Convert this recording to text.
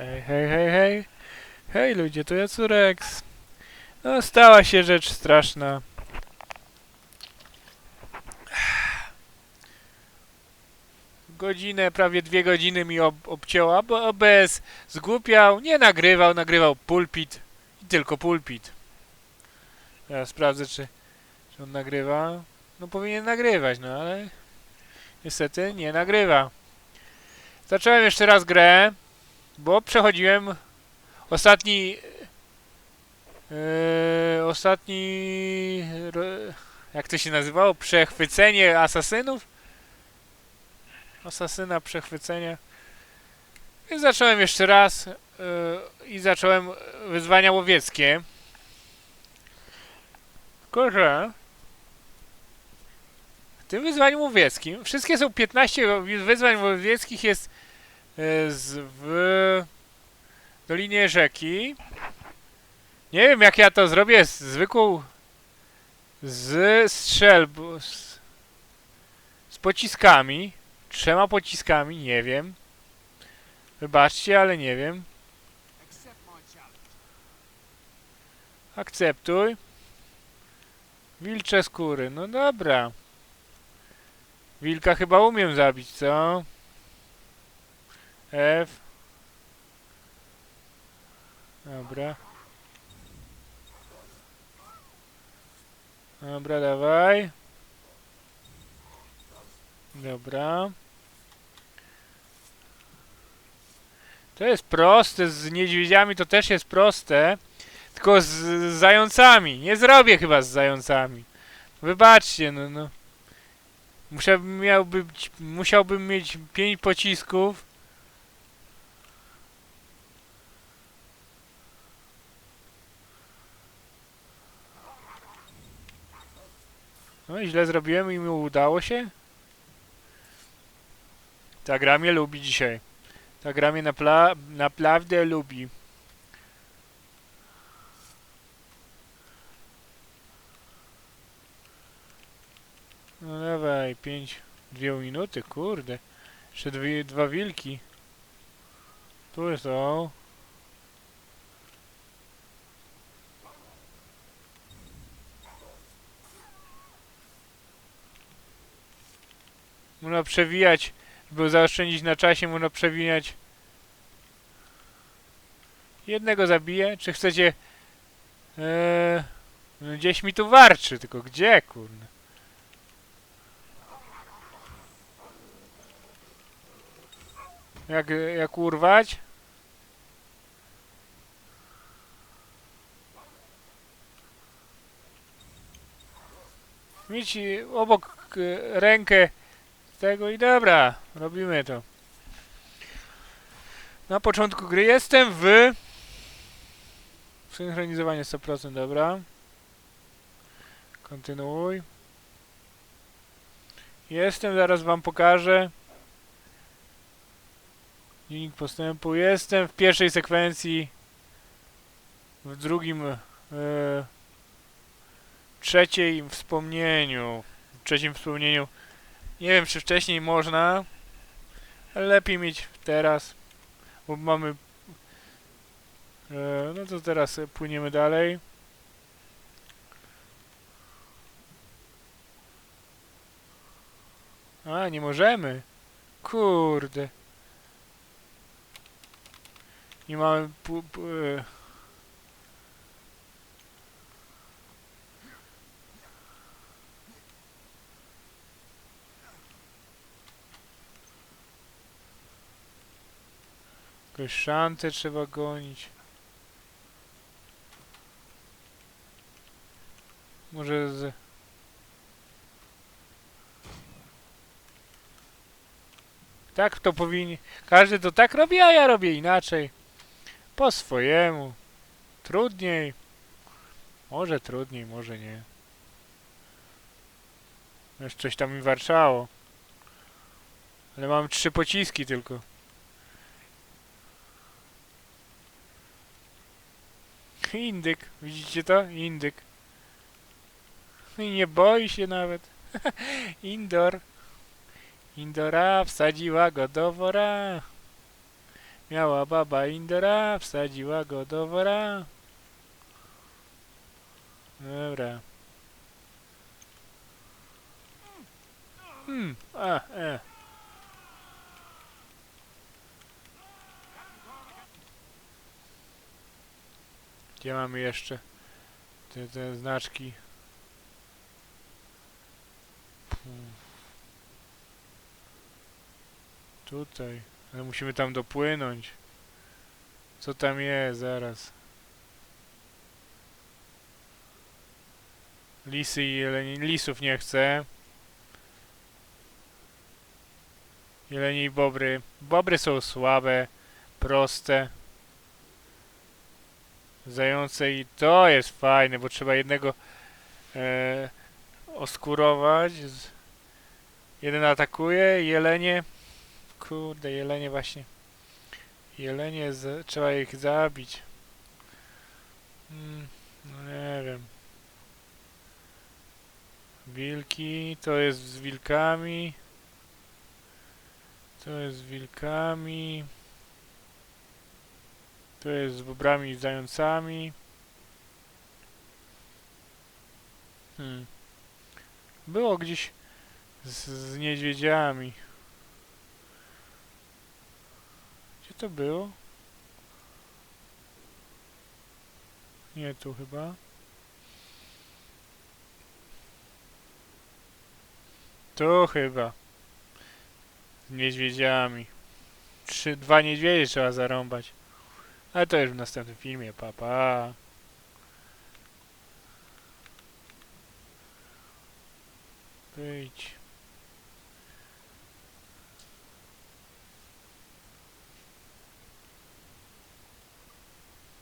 Hej, hej, hej, hej. Hej ludzie, to ja Curex. No, stała się rzecz straszna. Godzinę, prawie dwie godziny mi ob obcięła, bo OBS zgłupiał, nie nagrywał, nagrywał pulpit i tylko pulpit. Ja sprawdzę, czy, czy on nagrywa. No powinien nagrywać, no ale niestety nie nagrywa. Zacząłem jeszcze raz grę, bo przechodziłem ostatni yy, ostatni jak to się nazywało? Przechwycenie asasynów? Asasyna przechwycenia. I zacząłem jeszcze raz yy, i zacząłem wyzwania łowieckie. Tylko, że w tym wyzwaniu łowieckim, wszystkie są 15 wyzwań łowieckich jest z, w dolinie rzeki. Nie wiem jak ja to zrobię. Z zwykłą z strzelbą z, z pociskami. Trzema pociskami, nie wiem. Wybaczcie, ale nie wiem. Akceptuj. Wilcze skóry, no dobra. Wilka chyba umiem zabić, co? F Dobra. Dobra, dawaj. Dobra. To jest proste, z niedźwiedziami to też jest proste. Tylko z, z zającami. Nie zrobię chyba z zającami. Wybaczcie, no no. Muszę, miałby, musiałbym mieć pięć pocisków. No i źle zrobiłem i mi udało się. Ta gra mnie lubi dzisiaj. Ta gra mnie napla naprawdę lubi. No dawaj, pięć, dwie minuty, kurde. Jeszcze dwie, dwa wilki. Tu są. Można przewijać, żeby zaoszczędzić na czasie, można przewijać. Jednego zabiję. Czy chcecie... Eee, gdzieś mi tu warczy, tylko gdzie, kurde? Jak, jak urwać? Mieć obok e, rękę tego i dobra, robimy to. Na początku gry jestem w synchronizowanie 100%, dobra. Kontynuuj. Jestem, zaraz wam pokażę. Linik postępu. Jestem w pierwszej sekwencji. W drugim e, trzeciej wspomnieniu. W trzecim wspomnieniu nie wiem, czy wcześniej można, lepiej mieć teraz, bo mamy... E, no to teraz e, płyniemy dalej. A, nie możemy. Kurde. Nie mamy... Pu, pu, Jakąś szantę trzeba gonić. Może z... Tak to powinien... Każdy to tak robi, a ja robię inaczej. Po swojemu. Trudniej. Może trudniej, może nie. Już coś tam mi warczało. Ale mam trzy pociski tylko. Indyk, widzicie to? Indyk. I nie boi się nawet. Indor. Indora wsadziła go do wora. Miała baba Indera, wsadziła go do wora. Dobra. Hmm, a, e. Gdzie mamy jeszcze te, te znaczki? Tutaj. Ale musimy tam dopłynąć. Co tam jest? Zaraz. Lisy i jeleni. Lisów nie chcę. Jeleni i bobry. Bobry są słabe, proste. Zające i to jest fajne, bo trzeba jednego e, oskurować. Jeden atakuje, jelenie. Kurde, jelenie właśnie. Jelenie, z, trzeba ich zabić. Mm, no nie wiem. Wilki, to jest z wilkami. To jest z wilkami. To jest z bobrami i zającami. Hmm. Było gdzieś z, z niedźwiedziami. Gdzie to było? Nie tu chyba. Tu chyba. Z niedźwiedziami. Trzy, dwa niedźwiedzie trzeba zarąbać. Ale to już w następnym filmie, papa. Pa. Wyjdź.